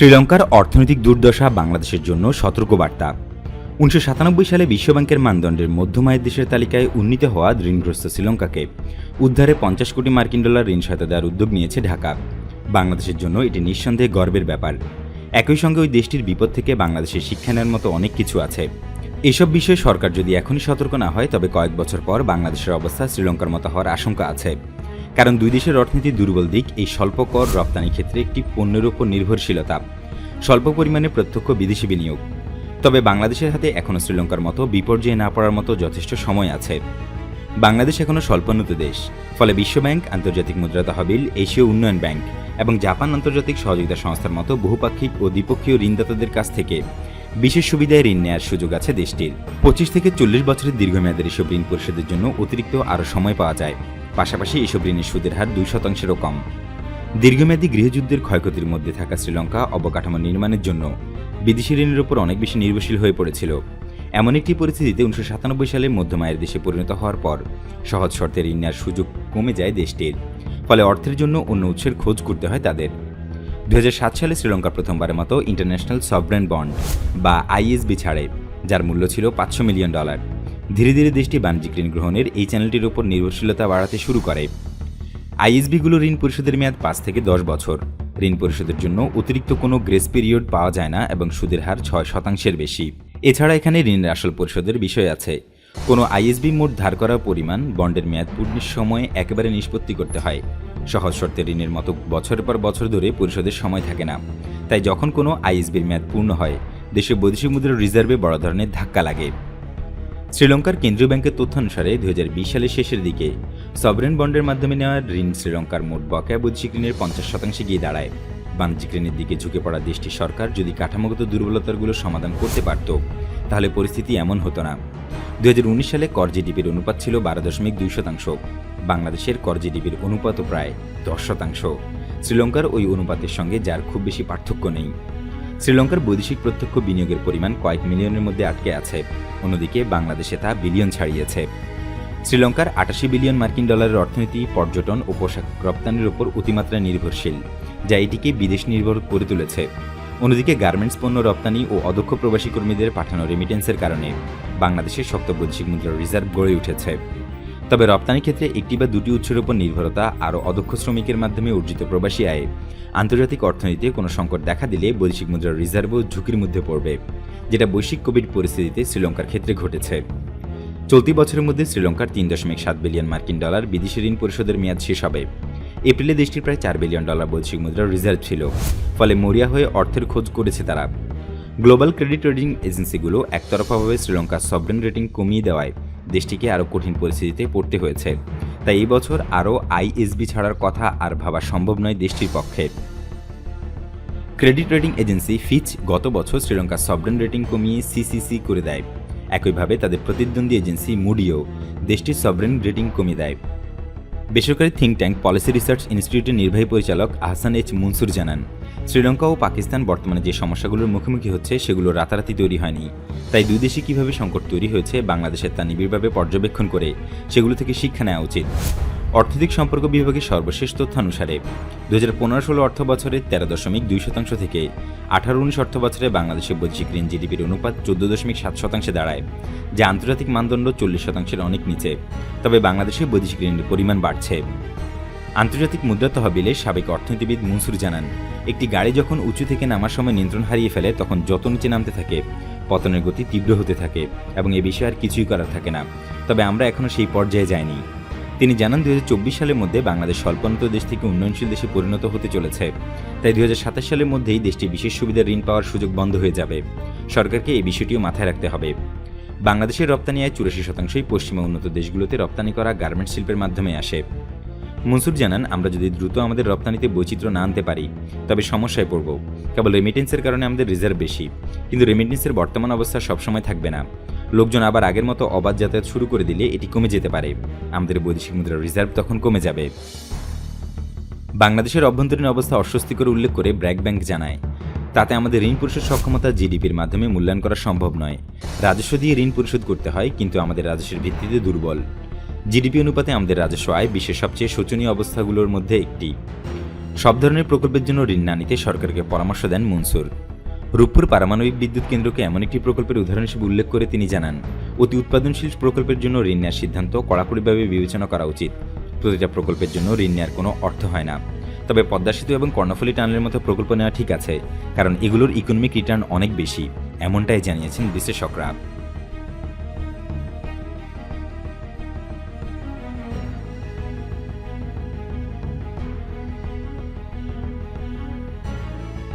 শ্রীলঙ্কার অর্থনৈতিক দুর্দশা বাংলাদেশের জন্য সতর্কবার্তা। উনিশশো সাতানব্বই সালে বিশ্বব্যাংকের মানদণ্ডের মধ্যমায়ের দেশের তালিকায় উন্নীত হওয়া ঋণগ্রস্ত শ্রীলঙ্কাকে উদ্ধারে পঞ্চাশ কোটি মার্কিন ডলার ঋণ সহায়তা দেওয়ার উদ্যোগ নিয়েছে ঢাকা। বাংলাদেশের জন্য এটি নিঃসন্দেহে গর্বের ব্যাপার। একই সঙ্গে ওই দেশটির বিপদ থেকে বাংলাদেশের শিক্ষা নেওয়ার মতো অনেক কিছু আছে। এসব বিষয়ে সরকার যদি এখনই সতর্ক না হয়, তবে কয়েক বছর পর বাংলাদেশের অবস্থা শ্রীলঙ্কার মতো হওয়ার আশঙ্কা আছে। কারণ দুই দেশের অর্থনীতির দুর্বল দিক, এই স্বল্প কর রপ্তানি ক্ষেত্রে একটি পণ্যের উপর নির্ভরশীলতা, স্বল্প পরিমাণে প্রত্যক্ষ বিদেশি বিনিয়োগ। তবে বাংলাদেশের হাতে এখনও শ্রীলঙ্কার মতো বিপর্যয়ে না পড়ার মতো যথেষ্ট সময় আছে। বাংলাদেশ এখনও স্বল্পোন্নত দেশ, ফলে বিশ্বব্যাংক, আন্তর্জাতিক মুদ্রা তহবিল, এশীয় উন্নয়ন ব্যাংক এবং জাপান আন্তর্জাতিক সহযোগিতা সংস্থার মতো বহুপাক্ষিক ও দ্বিপক্ষীয় ঋণদাতাদের কাছ থেকে বিশেষ সুবিধায় ঋণ নেওয়ার সুযোগ আছে দেশটির। পঁচিশ থেকে চল্লিশ বছরের দীর্ঘমেয়াদের এসব ঋণ পরিশোধের জন্য অতিরিক্ত আরও সময় পাওয়া যায়। পাশাপাশি এসব ঋণের সুদের হার দুই শতাংশেরও কম। দীর্ঘমেয়াদী গৃহযুদ্ধের ক্ষয়ক্ষতির মধ্যে থাকা শ্রীলঙ্কা অবকাঠামো নির্মাণের জন্য বিদেশি ঋণের উপর অনেক বেশি নির্ভরশীল হয়ে পড়েছিল। এমন একটি পরিস্থিতিতে উনিশশো সাতানব্বই সালে মধ্যমায়ের দেশে পরিণত হওয়ার পর সহজ শর্তে ঋণ নেওয়ার সুযোগ কমে যায় দেশটির, ফলে অর্থের জন্য অন্য উৎসের খোঁজ করতে হয় তাদের। দু হাজার সাত সালে শ্রীলঙ্কা প্রথমবারের মতো ইন্টারন্যাশনাল সভরেন বন্ড বা আইএসবি ছাড়ে, যার মূল্য ছিল পাঁচশো মিলিয়ন ডলার। ধীরে ধীরে দেশটি বাণিজ্যিক ঋণ গ্রহণের এই চ্যানেলটির উপর নির্ভরশীলতা বাড়াতে শুরু করে। আইএসবিগুলো ঋণ পরিশোধের মেয়াদ পাঁচ থেকে দশ বছর। ঋণ পরিশোধের জন্য অতিরিক্ত কোনো গ্রেস পিরিয়ড পাওয়া যায় না এবং সুদের হার ছয় শতাংশের বেশি। এছাড়া এখানে ঋণের আসল পরিশোধের বিষয় আছে। কোনো আইএসবি মোট ধার করার পরিমাণ বন্ডের মেয়াদ পূর্ণের সময়ে একেবারে নিষ্পত্তি করতে হয়। সহজ শর্তে ঋণের মতো বছরের পর বছর ধরে পরিশোধের সময় থাকে না। তাই যখন কোনো আইএসবির মেয়াদ পূর্ণ হয়, দেশে বৈদেশিক মুদ্রার রিজার্ভে বড় ধরনের ধাক্কা লাগে। শ্রীলঙ্কার কেন্দ্রীয় ব্যাংকের তথ্য অনুসারে দুই সালের শেষের দিকে সবরেন বন্ডের মাধ্যমে নেওয়া ঋণ শ্রীলঙ্কার মোট বকেয়া বৈদেশিক ঋণের পঞ্চাশ শতাংশে গিয়ে দাঁড়ায়। বাণিজ্যিক ঋণের দিকে ঝুঁকে পড়া দেশটির সরকার যদি কাঠামোগত দুর্বলতাগুলো সমাধান করতে পারত, তাহলে পরিস্থিতি এমন হতো না। দুই হাজার উনিশ সালে কর জিডিপির অনুপাত ছিল বারো দশমিক দুই শতাংশ। বাংলাদেশের কর জিডিপির অনুপাতও প্রায় দশ শতাংশ। শ্রীলঙ্কার ওই অনুপাতের সঙ্গে যার খুব বেশি পার্থক্য নেই। শ্রীলঙ্কার বৈদেশিক প্রত্যক্ষ বিনিয়োগের পরিমাণ কয়েক মিলিয়নের মধ্যে আটকে আছে। অন্যদিকে বাংলাদেশে তা বিলিয়ন ছাড়িয়েছে। শ্রীলঙ্কার আটাশি বিলিয়ন মার্কিন ডলারের অর্থনীতি, পর্যটন ও পোশাক রপ্তানির উপর অতিমাত্রায় নির্ভরশীল, যা এটিকে বিদেশ নির্ভর করে তুলেছে। অন্যদিকে গার্মেন্টস পণ্য রপ্তানি ও অদক্ষ প্রবাসী কর্মীদের পাঠানো রেমিটেন্সের কারণে বাংলাদেশের শক্ত বৈদেশিক মুদ্রার রিজার্ভ গড়ে উঠেছে। তবে রপ্তানির ক্ষেত্রে একটি বা দুটি উৎসের উপর নির্ভরতা আরও অদক্ষ শ্রমিকের মাধ্যমে অর্জিত প্রবাসী আয়ে। আন্তর্জাতিক অর্থনীতিতে কোনো সংকট দেখা দিলে বৈদেশিক মুদ্রার রিজার্ভও ঝুঁকির মধ্যে পড়বে, যেটা বৈশ্বিক কোভিড পরিস্থিতিতে শ্রীলঙ্কার ক্ষেত্রে ঘটেছে। চলতি বছরের মধ্যে শ্রীলঙ্কার তিন দশমিক সাত বিলিয়ন মার্কিন ডলার বিদেশি ঋণ পরিশোধের মেয়াদ শেষ হবে। এপ্রিলে দেশটির প্রায় চার বিলিয়ন ডলার বৈদেশিক মুদ্রার রিজার্ভ ছিল, ফলে মরিয়া হয়ে অর্থের খোঁজ করেছে তারা। গ্লোবাল ক্রেডিট রেটিং এজেন্সিগুলো একতরফাভাবে শ্রীলঙ্কার সবরেন রেটিং কমিয়ে দেওয়ায় দেশটিকে আরও কঠিন পরিস্থিতিতে পড়তে হয়েছে। তাই এই বছর আরও আইএসবি ছাড়ার কথা আর ভাবা সম্ভব নয় দেশটির পক্ষে। ক্রেডিট রেটিং এজেন্সি ফিচ গত বছর শ্রীলঙ্কার সবরেন রেটিং কমিয়ে সিসিসি করে দেয়। একইভাবে তাদের প্রতিদ্বন্দ্বী এজেন্সি মুডিও দেশটির সবরেন রেটিং কমিয়ে দেয়। বেসরকারি থিঙ্ক ট্যাঙ্ক পলিসি রিসার্চ ইনস্টিটিউটের নির্বাহী পরিচালক আহসান এইচ মনসুর জানান, শ্রীলঙ্কা ও পাকিস্তান বর্তমানে যে সমস্যাগুলোর মুখোমুখি হচ্ছে সেগুলো রাতারাতি তৈরি হয়নি। তাই দুই দেশে কীভাবে সংকট তৈরি হয়েছে বাংলাদেশের তা নিবিড়ভাবে পর্যবেক্ষণ করে সেগুলো থেকে শিক্ষা নেওয়া উচিত। অর্থনৈতিক সম্পর্ক বিভাগের সর্বশেষ তথ্য অনুসারে দু হাজার পনেরো ষোলো অর্থ বছরে তেরো দশমিক দুই শতাংশ থেকে আঠারো উনিশ অর্থ বছরে বাংলাদেশের বৈদেশিক ঋণ জিডিপির অনুপাত চোদ্দ দশমিক সাত শতাংশে দাঁড়ায়, যা আন্তর্জাতিক মানদণ্ড চল্লিশ শতাংশের অনেক নিচে। তবে বাংলাদেশে বৈদেশিক ঋণের পরিমাণ বাড়ছে। আন্তর্জাতিক মুদ্রা তহবিলে সাবেক অর্থনীতিবিদ মনসুর জানান, একটি গাড়ি যখন উঁচু থেকে নামার সময় নিয়ন্ত্রণ হারিয়ে ফেলে, তখন যত নিচে নামতে থাকে, পতনের গতি তীব্র হতে থাকে এবং এ বিষয়ে আর কিছুই করার থাকে না। তবে আমরা এখনও সেই পর্যায়ে যাইনি। তিনি জানান দুই হাজার চব্বিশ সালের মধ্যে বাংলাদেশ স্বল্পোন্নত দেশ থেকে উন্নয়নশীল দেশে পরিণত হতে চলেছে। তাই দুই হাজার সাতাশ সালের মধ্যেই দেশটি বিশেষ সুবিধার ঋণ পাওয়ার সুযোগ বন্ধ হয়ে যাবে। সরকারকে এই বিষয়টিও মাথায় রাখতে হবে। বাংলাদেশের রপ্তানি আয় চুরাশি শতাংশই পশ্চিমা উন্নত দেশগুলোতে রপ্তানি করা গার্মেন্টস শিল্পের মাধ্যমে আসে। মনসুর জানান, আমরা যদি দ্রুত আমাদের রপ্তানিতে বৈচিত্র্য না আনতে পারি, তবে সমস্যায় পড়ব। কেবল রেমিটেন্সের কারণে আমাদের রিজার্ভ বেশি। কিন্তু রেমিটেন্সের বর্তমান অবস্থা সবসময় থাকবে না। লোকজন আবার আগের মতো অবাধ যাতায়াত শুরু করে দিলে এটি কমে যেতে পারে। আমাদের বৈদেশিক মুদ্রার রিজার্ভ তখন কমে যাবে। বাংলাদেশের অভ্যন্তরীণ অবস্থা অস্বস্তিকর উল্লেখ করে ব্র্যাক ব্যাংক জানায়, তাতে আমাদের ঋণ পরিশোধ সক্ষমতা জিডিপির মাধ্যমে মূল্যায়ন করা সম্ভব নয়। রাজস্ব দিয়ে ঋণ পরিশোধ করতে হয়, কিন্তু আমাদের রাজস্বের ভিত্তিতে দুর্বল। জিডিপি অনুপাতে আমাদের রাজস্ব আয় বিশ্বের সবচেয়ে শোচনীয় অবস্থাগুলোর মধ্যে একটি। সব ধরনের প্রকল্পের জন্য ঋণ না নিতে সরকারকে পরামর্শ দেন মনসুর। রূপপুর পারমাণবিক বিদ্যুৎ কেন্দ্রকে এমন একটি প্রকল্পের উদাহরণ হিসেবে উল্লেখ করে তিনি জানান, অতি উৎপাদনশীল প্রকল্পের জন্য ঋণ নেওয়ার সিদ্ধান্ত কড়াকড়িভাবে বিবেচনা করা উচিত। প্রতিটা প্রকল্পের জন্য ঋণ নেওয়ার কোনো অর্থ হয় না। তবে পদ্মা সেতু এবং কর্ণফুলী টানেলের মতো প্রকল্প নেওয়া ঠিক আছে, কারণ এগুলোর ইকোনমিক রিটার্ন অনেক বেশি। এমনটাই জানিয়েছেন বিশ্লেষকরা।